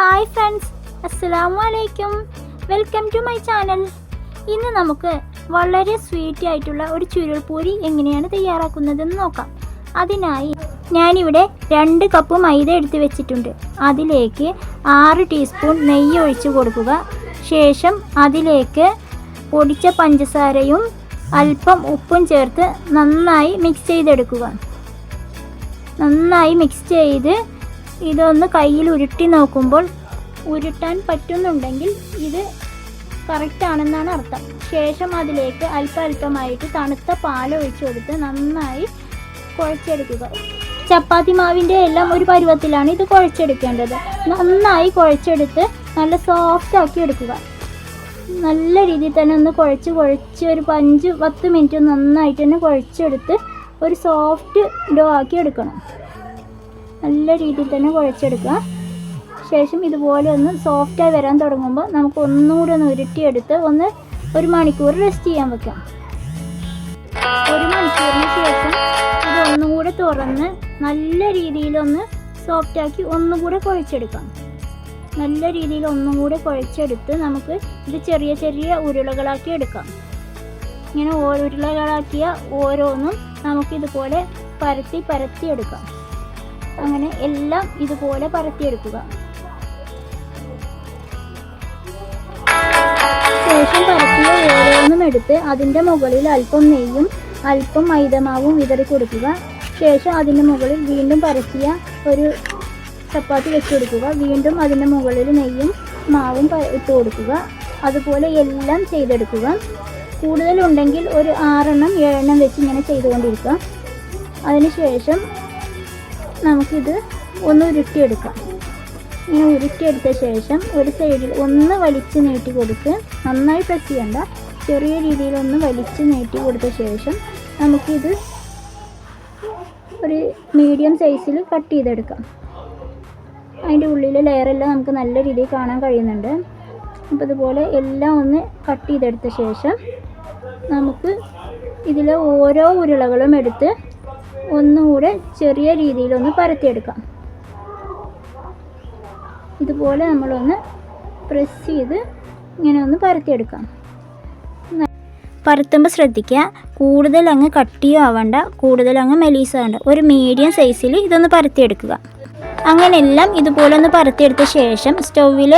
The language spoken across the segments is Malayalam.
ഹായ് ഫ്രണ്ട്സ് അസ്സലാമു അലൈക്കും വെൽക്കം ടു മൈ ചാനൽ. ഇന്ന് നമുക്ക് വളരെ സ്വീറ്റ് ആയിട്ടുള്ള ഒരു ചുരുൾപൂരി എങ്ങനെയാണ് തയ്യാറാക്കുന്നതെന്ന് നോക്കാം. അതിനായി ഞാനിവിടെ രണ്ട് കപ്പ് മൈദ എടുത്ത് വെച്ചിട്ടുണ്ട്. അതിലേക്ക് ആറ് ടീസ്പൂൺ നെയ്യ് ഒഴിച്ച് കൊടുക്കുക. ശേഷം അതിലേക്ക് പൊടിച്ച പഞ്ചസാരയും അല്പം ഉപ്പും ചേർത്ത് നന്നായി മിക്സ് ചെയ്തെടുക്കുക. നന്നായി മിക്സ് ചെയ്ത് ഇതൊന്ന് കയ്യിൽ ഉരുട്ടി നോക്കുമ്പോൾ ഉരുട്ടാൻ പറ്റുന്നുണ്ടെങ്കിൽ ഇത് കറക്റ്റ് ആണെന്നാണ് അർത്ഥം. ശേഷം അതിലേക്ക് അല്പം അല്പമായിട്ട് തണുത്ത പാൽ ഒഴിച്ചു കൊടുത്ത് നന്നായി കുഴച്ചെടുക്കുക. ചപ്പാത്തി മാവിന്റെ എല്ലാം ഒരു പരുവത്തിലാണ് ഇത് കുഴച്ചെടുക്കേണ്ടത്. നന്നായി കുഴച്ചെടുത്ത് നല്ല സോഫ്റ്റ് ആക്കി എടുക്കുക. നല്ല രീതിയിൽ തന്നെ ഒന്ന് കുഴച്ച് കുഴച്ച് ഒരു അഞ്ച് പത്ത് മിനിറ്റ് നന്നായിട്ട് തന്നെ കുഴച്ചെടുത്ത് ഒരു സോഫ്റ്റ് ഡോ ആക്കി എടുക്കണം. നല്ല രീതിയിൽ തന്നെ കുഴച്ചെടുക്കുക. ശേഷം ഇതുപോലെ ഒന്ന് സോഫ്റ്റായി വരാൻ തുടങ്ങുമ്പോൾ നമുക്ക് ഒന്നുകൂടി ഒന്ന് ഉരുട്ടിയെടുത്ത് ഒന്ന് ഒരു മണിക്കൂർ റെസ്റ്റ് ചെയ്യാൻ വെക്കാം. ഒരു മണിക്കൂറിന് ശേഷം ഇത് ഒന്നുകൂടെ തുറന്ന് നല്ല രീതിയിലൊന്ന് സോഫ്റ്റാക്കി ഒന്നും കൂടെ കുഴച്ചെടുക്കാം. നല്ല രീതിയിൽ ഒന്നും കൂടെ കുഴച്ചെടുത്ത് നമുക്ക് ഇത് ചെറിയ ചെറിയ ഉരുളകളാക്കി എടുക്കാം. ഇങ്ങനെ ഓരോ ഉരുളകളാക്കിയ ഓരോന്നും നമുക്കിതുപോലെ പരത്തി പരത്തി എടുക്കാം. അങ്ങനെ എല്ലാം ഇതുപോലെ പരത്തിയെടുക്കുക. ശേഷം പരത്തിയ ഓരോന്നും എടുത്ത് അതിന്റെ മുകളിൽ അല്പം നെയ്യും അല്പം മൈദമാവും വിതറി കൊടുക്കുക. ശേഷം അതിന്റെ മുകളിൽ വീണ്ടും പരത്തിയ ഒരു ചപ്പാത്തി വെച്ച് കൊടുക്കുക. വീണ്ടും അതിന്റെ മുകളിൽ നെയ്യും മാവും ഇട്ട് കൊടുക്കുക. അതുപോലെ എല്ലാം ചെയ്തെടുക്കുക. കൂടുതലുണ്ടെങ്കിൽ ഒരു ആറെണ്ണം ഏഴെണ്ണം വെച്ച് ഇങ്ങനെ ചെയ്തുകൊണ്ടിരിക്കുക. അതിനുശേഷം നമുക്കിത് ഒന്ന് ഉരുട്ടിയെടുക്കാം. ഇങ്ങനെ ഉരുട്ടിയെടുത്ത ശേഷം ഒരു സൈഡിൽ ഒന്ന് വലിച്ച് നീട്ടി കൊടുത്ത് നന്നായി പ്രസ് ചെയ്യണ്ട. ചെറിയ രീതിയിൽ ഒന്ന് വലിച്ച് നീട്ടി കൊടുത്ത ശേഷം നമുക്കിത് ഒരു മീഡിയം സൈസിൽ കട്ട് ചെയ്തെടുക്കാം. അതിന്റെ ഉള്ളിലെ ലെയറെല്ലാം നമുക്ക് നല്ല രീതിയിൽ കാണാൻ കഴിയുന്നുണ്ട്. അപ്പോൾ ഇതുപോലെ എല്ലാം ഒന്ന് കട്ട് ചെയ്തെടുത്ത ശേഷം നമുക്ക് ഇതിലെ ഓരോ ഉരുളകളും എടുത്ത് ഒന്നുകൂടെ ചെറിയ രീതിയിലൊന്ന് പരത്തിയെടുക്കാം. ഇതുപോലെ നമ്മളൊന്ന് പ്രസ് ചെയ്ത് ഇങ്ങനെ ഒന്ന് പരത്തിയെടുക്കാം. പരത്തുമ്പോൾ ശ്രദ്ധിക്കുക കൂടുതൽ അങ്ങ് കട്ടിയോ ആവണ്ട കൂടുതൽ അങ്ങ് മെലീസാവണ്ട ഒരു മീഡിയം സൈസിൽ ഇതൊന്ന് പരത്തിയെടുക്കുക. അങ്ങനെ എല്ലാം ഇതുപോലെ ഒന്ന് പരത്തിയെടുത്ത ശേഷം സ്റ്റൗവിൽ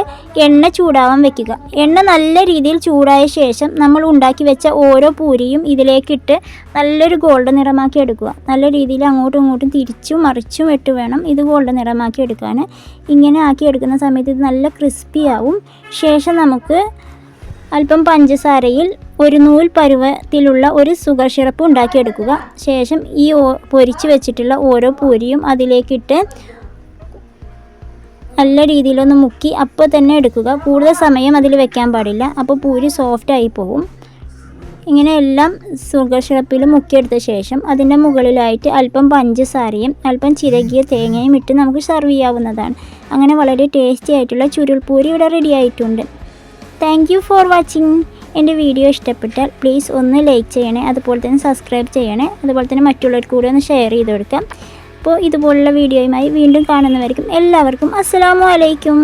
എണ്ണ ചൂടാവാൻ വെക്കുക. എണ്ണ നല്ല രീതിയിൽ ചൂടായ ശേഷം നമ്മൾ ഉണ്ടാക്കി വെച്ച ഓരോ പൂരിയും ഇതിലേക്കിട്ട് നല്ലൊരു ഗോൾഡൻ നിറമാക്കി എടുക്കുക. നല്ല രീതിയിൽ അങ്ങോട്ടും ഇങ്ങോട്ടും തിരിച്ചും മറിച്ചും ഇട്ട് വേണം ഇത് ഗോൾഡൻ നിറമാക്കി എടുക്കാൻ ഇങ്ങനെ ആക്കി എടുക്കുന്ന സമയത്ത് ഇത് നല്ല ക്രിസ്പി ആവും. ശേഷം നമുക്ക് അല്പം പഞ്ചസാരയിൽ ഒരു നൂൽ പരുവത്തിലുള്ള ഒരു സുഗർ ഷിറപ്പ് ഉണ്ടാക്കിയെടുക്കുക ശേഷം ഈ പൊരിച്ച് വെച്ചിട്ടുള്ള ഓരോ പൂരിയും അതിലേക്കിട്ട് നല്ല രീതിയിലൊന്ന് മുക്കി അപ്പോൾ തന്നെ എടുക്കുക. കൂടുതൽ സമയം അതിൽ വെക്കാൻ പാടില്ല. അപ്പോൾ പൂരി സോഫ്റ്റ് ആയി പോകും ഇങ്ങനെ എല്ലാം സുഗർ സിറപ്പിൽ മുക്കിയെടുത്ത ശേഷം അതിന്റെ മുകളിലായിട്ട് അല്പം പഞ്ചസാരയും അല്പം ചിരകിയ തേങ്ങയും ഇട്ട് നമുക്ക് സെർവ് ചെയ്യാവുന്നതാണ്. അങ്ങനെ വളരെ ടേസ്റ്റി ആയിട്ടുള്ള ചുരുൾപൂരി ഇവിടെ റെഡി ആയിട്ടുണ്ട്. താങ്ക് ഫോർ വാച്ചിങ് എന്റെ വീഡിയോ ഇഷ്ടപ്പെട്ടാൽ പ്ലീസ് ഒന്ന് ലൈക്ക് ചെയ്യണേ അതുപോലെ തന്നെ സബ്സ്ക്രൈബ് ചെയ്യണേ അതുപോലെ തന്നെ മറ്റുള്ളവർക്ക് കൂടെ ഒന്ന് ഷെയർ ചെയ്ത് കൊടുക്കാം. അപ്പോൾ ഇതുപോലുള്ള വീഡിയോയുമായി വീണ്ടും കാണുന്നവർക്കും എല്ലാവർക്കും അസ്സലാമു അലൈക്കും.